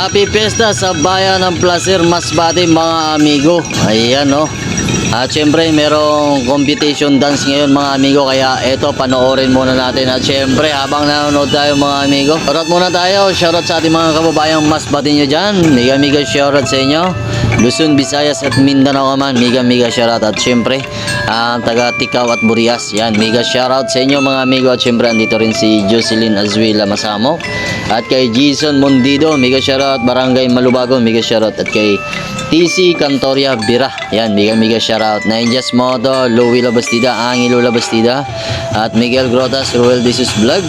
Happy Fiesta sa bayan ng Placer Masbate mga amigo. Ayan no. At syempre merong competition dance ngayon mga amigo. Kaya eto panoorin muna natin. At syempre habang nanonood tayo mga amigo shoutout muna tayo. Shoutout sa ating mga kababayang Masbate nyo dyan. Mega mega shoutout sa inyo. Luzon, Visayas at Mindanao man mega mega shoutout. At syempre ang taga Tikaw at Burias. Yan mega shoutout sa inyo mga amigo. At syempre andito rin si Jocelyn Azuela Masamo. At kay Jason Mondido mega shoutout. Barangay Malubago mega shoutout. At kay TC Cantoria Bira. Yan, mega shoutout. Ninjas Moto, Louie Labastida, Angelo Labastida, at Miguel Grotas, Ruel Disus Vlog.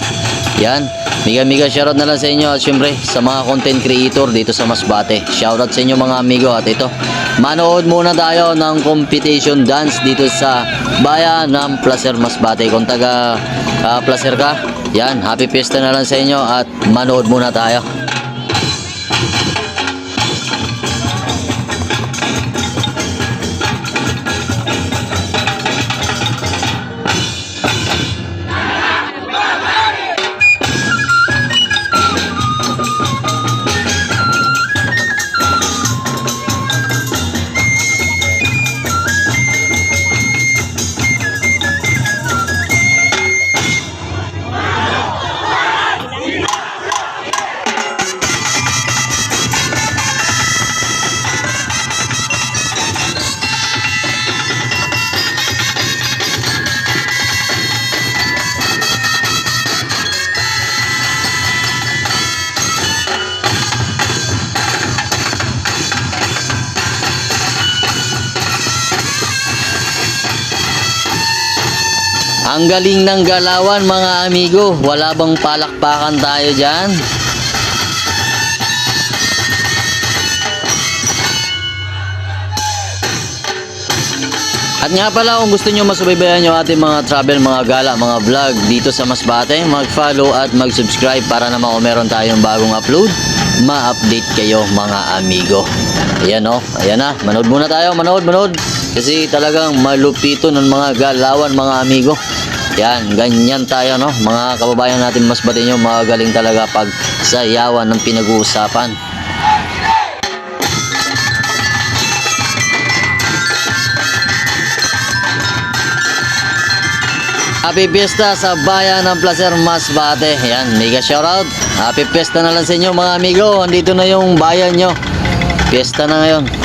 Yan, mega shoutout na lang sa inyo at syempre sa mga content creator dito sa Masbate. Shoutout sa inyo mga amigo at ito. Manood muna tayo ng competition dance dito sa bayan ng Placer Masbate. Kung taga ah, Placer ka, yan, happy fiesta na lang sa inyo at manood muna tayo. Ang galing ng galawan mga amigo. Wala bang palakpakan tayo dyan? At nga pala kung gusto nyo masubaybayan yung ating mga travel, mga gala, mga vlog dito sa Masbate, mag-follow at mag-subscribe para naman kung meron tayong bagong upload, ma-update kayo mga amigo. Ayan o, ayan na, manood muna tayo, manood, manood. Kasi talagang malupito ng mga galawan mga amigo. Yan, ganyan tayo no, mga kababayan natin Masbate nyo, magaling talaga pag sayawan ng pinag-uusapan. Happy Fiesta sa bayan ng Placer Masbate. Yan, mega shoutout. Happy Fiesta na lang sa inyo mga amigo. Andito na yung bayan nyo. Fiesta na ngayon.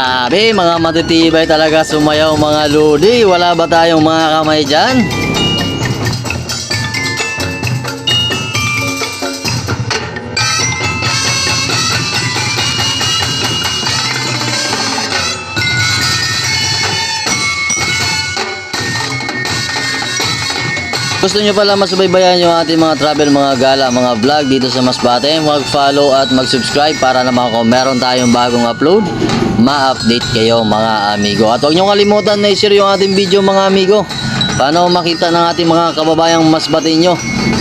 Sabi, mga matitibay talaga sumayaw mga lodi. Wala ba tayong mga kamay dyan? Gusto nyo pala masubaybayan yung ating mga travel, mga gala, mga vlog dito sa Masbate, mag-follow at mag-subscribe para naman kung meron tayong bagong upload, ma-update kayo mga amigo. At huwag nyo kalimutan na i-share yung ating video mga amigo. Paano makita ng ating mga kababayang Masbate nyo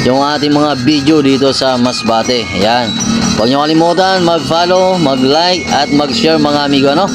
yung ating mga video dito sa Masbate. Yan. Huwag nyo kalimutan mag-follow, mag-like at mag-share mga amigo. Ano?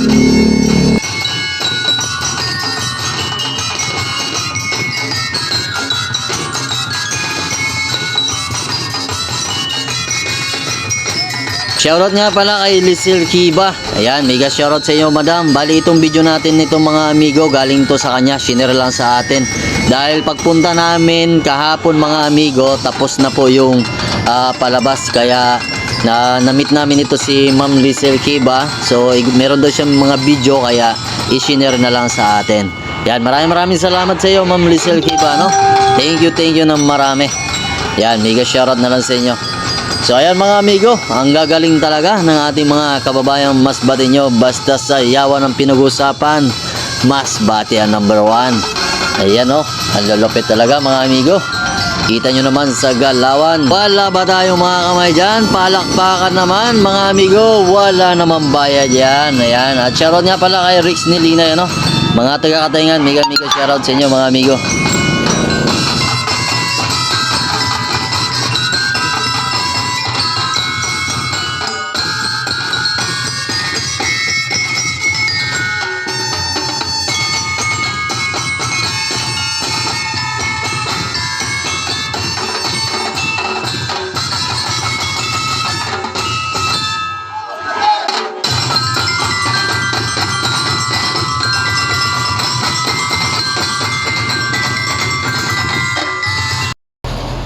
Shoutout nga pala kay Lisil Kiba. Ayan, mega shoutout sa inyo madam. Bali itong video natin nitong mga amigo, galing to sa kanya, shinare lang sa atin. Dahil pagpunta namin kahapon mga amigo, tapos na po yung ah, palabas. Kaya na na-meet namin ito si Ma'am Lizel Kiba. So meron daw siyang mga video kaya i-share na lang sa atin. Yan, maraming maraming salamat sa iyo Ma'am Lizel Kiba, no? Thank you, thank you ng marami. Yan, mega shoutout na lang sa inyo. So ayan mga amigo, ang gagaling talaga ng ating mga kababayang Masbate nyo basta sa yawan ng pinag-usapan, Masbate ang number one. Ayan o, ang lulupit talaga mga amigo. Kita nyo naman sa galawan. Wala ba tayong mga kamay dyan? Palakpakan naman mga amigo. Wala naman bayad yan. Ayan. At shoutout nga pala kay Rix Nilina. Yan, no? Mga taga-katayngan. Mega mega shoutout sa inyo mga amigo.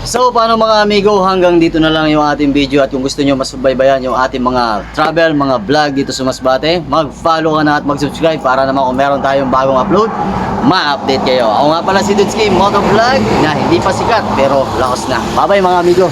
So paano mga amigo, hanggang dito na lang yung ating video at kung gusto nyo mas subaybayan yung ating mga travel, mga vlog dito sa Masbate, mag-follow ka na at mag-subscribe para naman kung meron tayong bagong upload, ma-update kayo. Ako nga pala si Dudski, Motovlog na hindi pa sikat pero lakas na. Bye bye mga amigo!